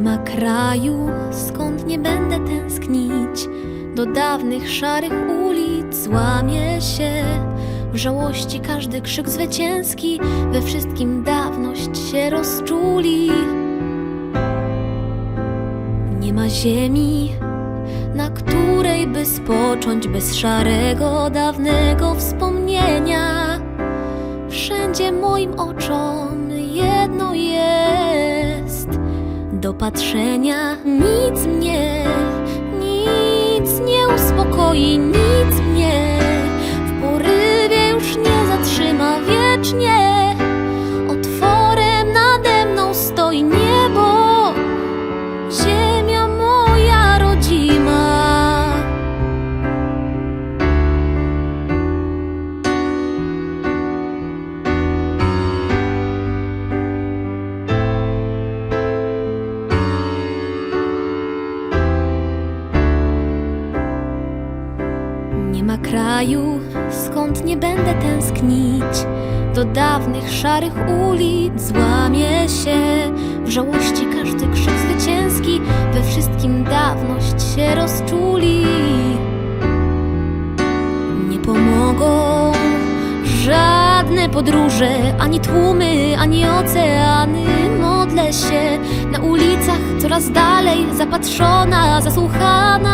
ma kraju, skąd nie będę tęsknić. Do dawnych szarych ulic łamie się. W żałości każdy krzyk zwycięski, we wszystkim dawność się rozczuli. Nie ma ziemi, na której by spocząć bez szarego, dawnego wspomnienia. Wszędzie moim oczom do patrzenia. Nic mnie, nic nie uspokoi, nic mnie Nie ma kraju, skąd nie będę tęsknić. Do dawnych szarych ulic złamie się w żałości każdy krzyk zwycięski, we wszystkim dawność się rozczuli. Nie pomogą żadne podróże, ani tłumy, ani oceany. Modlę się na ulicach coraz dalej, zapatrzona, zasłuchana.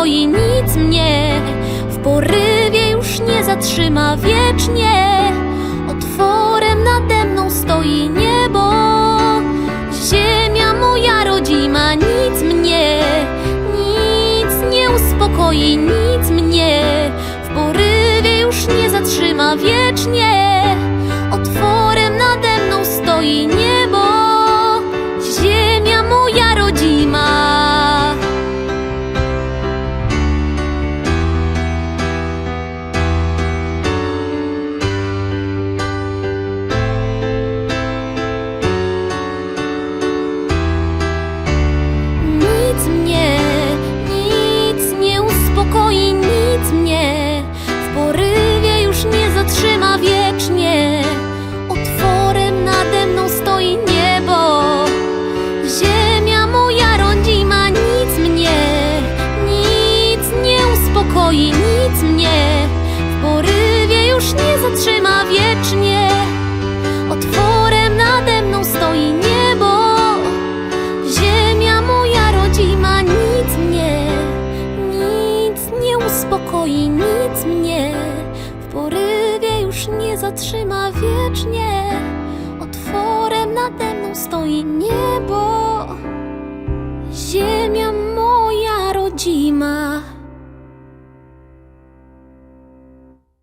Uspokoi, nic mnie w porywie już nie zatrzyma wiecznie. Otworem nade mną stoi niebo, ziemia moja rodzima, nic mnie, nic nie uspokoi, nic mnie w porywie już nie zatrzyma wiecznie. zatrzyma wiecznie. Otworem nade mną stoi niebo.